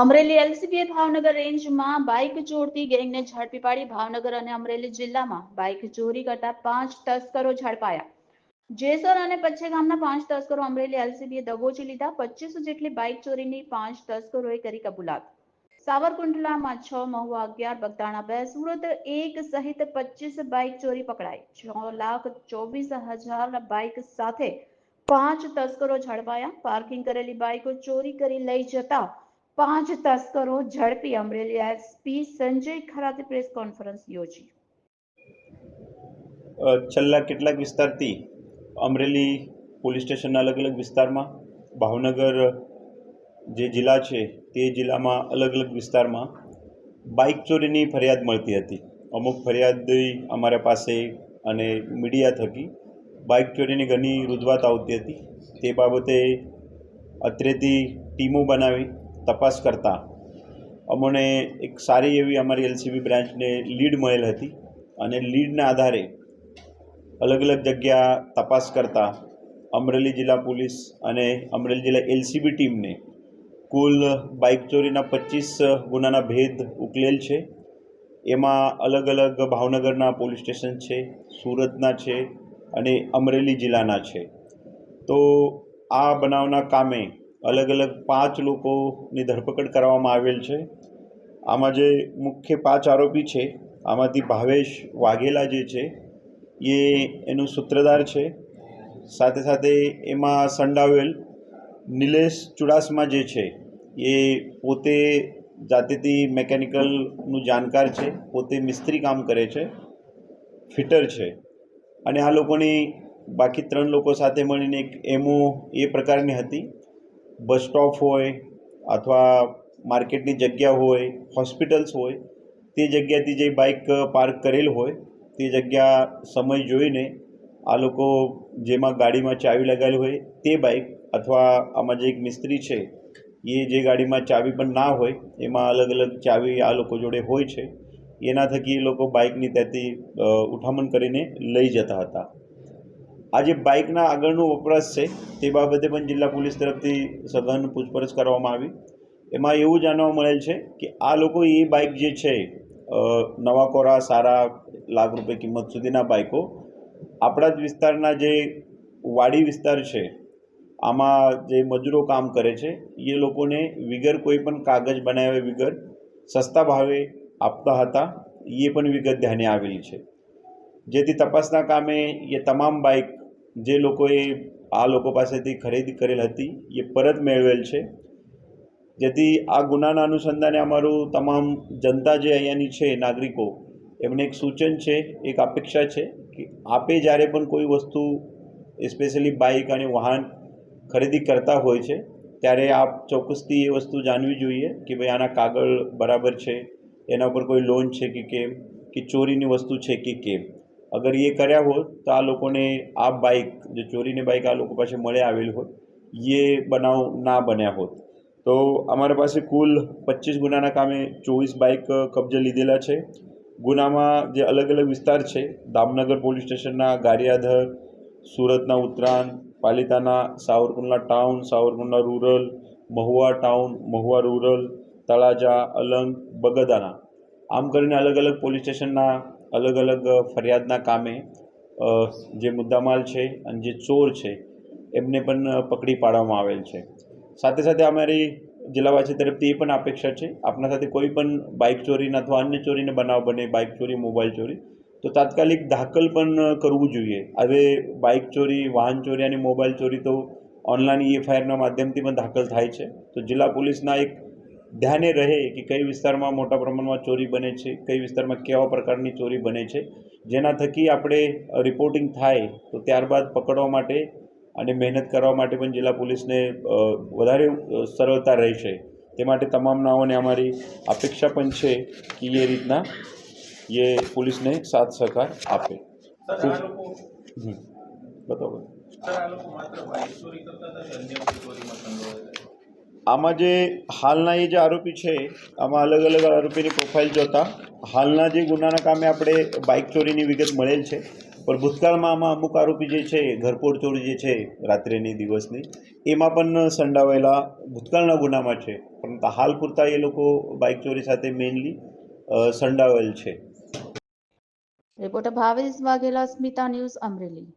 અમરેલી એલસીબીએ ભાવનગર રેન્જમાં બાઇક ચોરતી ગેંગને ઝડપી પાડી ભાવનગર અને અમરેલી જિલ્લામાં બાઇક ચોરી કરતા પાંચ તસ્કરો ઝડપાયા. જેસર અને પચ્છે ગામના પાંચ તસ્કરો અમરેલી એલસીબીએ દબોચી લીધા. પચીસ જેટલી બાઇક ચોરીની પાંચ તસ્કરોએ કરી કબૂલાત. સાવરકુંડલામાં છ મહુવા અગિયાર, બગદાણા બે, સુરત એક સહિત પચીસ બાઇક ચોરી પકડાઈ. છ લાખ ચોવીસ હજાર બાઇક સાથે પાંચ તસ્કરો ઝડપાયા. પાર્કિંગ કરેલી બાઇકો ચોરી કરી લઈ જતા પાંચ તસ્કરો ઝડપી અમરેલી એસપી સંજય ખરાતે પ્રેસ કોન્ફરન્સ યોજી. છેલ્લા કેટલાક વિસ્તારથી અમરેલી પોલીસ સ્ટેશનના અલગ અલગ વિસ્તારમાં, ભાવનગર જે જિલ્લા છે તે જિલ્લામાં અલગ અલગ વિસ્તારમાં બાઇક ચોરીની ફરિયાદ મળતી હતી. અમુક ફરિયાદ અમારા પાસે અને મીડિયા થકી બાઇક ચોરીની ઘણી રૂજવાત આવતી હતી. તે બાબતે અત્રેથી ટીમો બનાવી તપાસ કરતાં અમને એક સારી એવી અમારી એલસીબી બ્રાન્ચને લીડ મળેલ હતી અને લીડના આધારે અલગ અલગ જગ્યા તપાસ કરતા અમરેલી જિલ્લા પોલીસ અને અમરેલી જિલ્લા એલસીબી ટીમને કુલ બાઇક ચોરીના પચીસ ગુનાના ભેદ ઉકલેલ છે. એમાં અલગ અલગ ભાવનગરના પોલીસ સ્ટેશન છે, સુરતના છે અને અમરેલી જિલ્લાના છે. તો આ બનાવના કામે અલગ અલગ પાંચ લોકોની ધરપકડ કરવામાં આવેલ છે. આમાં જે મુખ્ય પાંચ આરોપી છે, આમાંથી ભાવેશ વાઘેલા જે છે, એ એનું સૂત્રધાર છે. સાથે સાથે એમાં સંડાવેલ નિલેશ ચુડાસમા જે છે, એ પોતે જાતેથી મેકેનિકલનું જાણકાર છે, પોતે મિસ્ત્રી કામ કરે છે, ફિટર છે. અને આ લોકોની બાકી ત્રણ લોકો સાથે મળીને એક એમો એ પ્રકારની હતી. બસ સ્ટોપ હોય અથવા માર્કેટની જગ્યા હોય, હોસ્પિટલ્સ હોય, તે જગ્યાથી જે બાઇક પાર્ક કરેલ હોય, તે જગ્યા સમય જોઈને આ લોકો જેમાં ગાડીમાં ચાવી લગાવેલી હોય, તે બાઇક અથવા આમાં જે એક મિસ્ત્રી છે, એ જે ગાડીમાં ચાવી પણ ના હોય, એમાં અલગ અલગ ચાવી આ લોકો જોડે હોય છે, એના થકી એ લોકો બાઇકની ત્યાંથી ઉઠામણ કરીને લઈ જતા હતા. આ જે બાઇકના આગળનો વપરાશ છે, તે બાબતે પણ જિલ્લા પોલીસ તરફથી સઘન પૂછપરછ કરવામાં આવી. એમાં એવું જાણવા મળેલ છે કે આ લોકો એ બાઇક જે છે નવા કોરા, સારા લાખ રૂપિયા કિંમત સુધીના બાઇકો, આપણા જ વિસ્તારના જે વાડી વિસ્તાર છે, આમાં જે મજૂરો કામ કરે છે, એ લોકોને વિગર કોઈ પણ કાગજ બનાવ્યા વિગર, સસ્તા ભાવે આપતા હતા, એ પણ વિગત ધ્યાને આવેલી છે. જેથી તપાસના કામે એ તમામ બાઇક જે લોકોએ આ લોકો પાસેથી ખરીદી કરેલ હતી, એ પરત મેળવેલ છે. જેથી આ ગુનાના અનુસંધાને અમારું તમામ જનતા જે અહીંયાની છે, નાગરિકો, એમને એક સૂચન છે, એક અપેક્ષા છે કે આપે જ્યારે પણ કોઈ વસ્તુ સ્પેશિયલી બાઇક અને વાહન ખરીદી કરતા હોય છે, ત્યારે આપ ચોક્કસથી એ વસ્તુ જાણવી જોઈએ કે ભાઈ આના કાગળ બરાબર છે, એના ઉપર કોઈ લોન છે કે કેમ, કે ચોરીની વસ્તુ છે કે કેમ. અગર એ કર્યા હોત તો આ લોકોને આ બાઇક જે ચોરીની બાઇક આ લોકો પાસે મળે આવેલી હોત એ બનાવ ના બન્યા હોત. તો અમારા પાસે કુલ પચીસ ગુનાના કામે ચોવીસ બાઇક કબજે લીધેલા છે. ગુનામાં જે અલગ અલગ વિસ્તાર છે, દામનગર પોલીસ સ્ટેશનના ગારિયાધર, સુરતના Uttarayan Palitana Savarkundla town Savarkundla rural Mahuva town Mahuva rural Talaja, Alang Bagdana આમ કરીને અલગ અલગ પોલીસ સ્ટેશનના અલગ અલગ ફરિયાદના કામે જે મુદ્દામાલ છે અને જે ચોર છે, એમને પણ પકડી પાડવામાં આવેલ છે. સાથે સાથે અમારી જિલ્લાવાસી તરફથી એ પણ અપેક્ષા છે આપણા સાથે કોઈ પણ બાઇક ચોરીના અથવા અન્ય ચોરીને બનાવ બને, બાઇક ચોરી મોબાઈલ ચોરી, તો તાત્કાલિક દાખલ પણ કરવું જોઈએ. હવે બાઇક ચોરી, વાહન ચોરી અને મોબાઈલ ચોરી તો ઓનલાઈન એફઆઈઆરના માધ્યમથી પણ દાખલ થાય છે. તો જિલ્લા પોલીસના એક ધ્યાને રહે કે કઈ વિસ્તારમાં મોટા પ્રમાણમાં ચોરી બને છે કઈ વિસ્તારમાં કેવા પ્રકારની ચોરી બને છે જેના થકી આપણે રિપોર્ટિંગ થાય તો ત્યારબાદ પકડવા માટે અને મહેનત કરવા માટે પણ જિલ્લા પોલીસને વધારે સરળતા રહેશે. તે માટે તમામ નાઓને અમારી અપેક્ષા પણ છે કે એ રીતના એ પોલીસને સાથ સહકાર આપે. બતાવો. આમાં જે હાલના એ જે આરોપી છે, આમાં અલગ અલગ આરોપીની પ્રોફાઇલ જોતા, હાલના જે ગુનાના કામે આપણે બાઇક ચોરીની વિગત મળેલ છે, પણ ભૂતકાળમાં આમાં અમુક આરોપી જે છે, ઘરપોર ચોરી જે છે, રાત્રેની, દિવસની, એમાં પણ સંડાવેલા ભૂતકાળના ગુનામાં છે પરંતુ હાલ પૂરતા એ લોકો બાઇક ચોરી સાથે મેઇનલી સંડાવેલ છે. Reporter Bhavesh Vaghela, Smita news Amreli.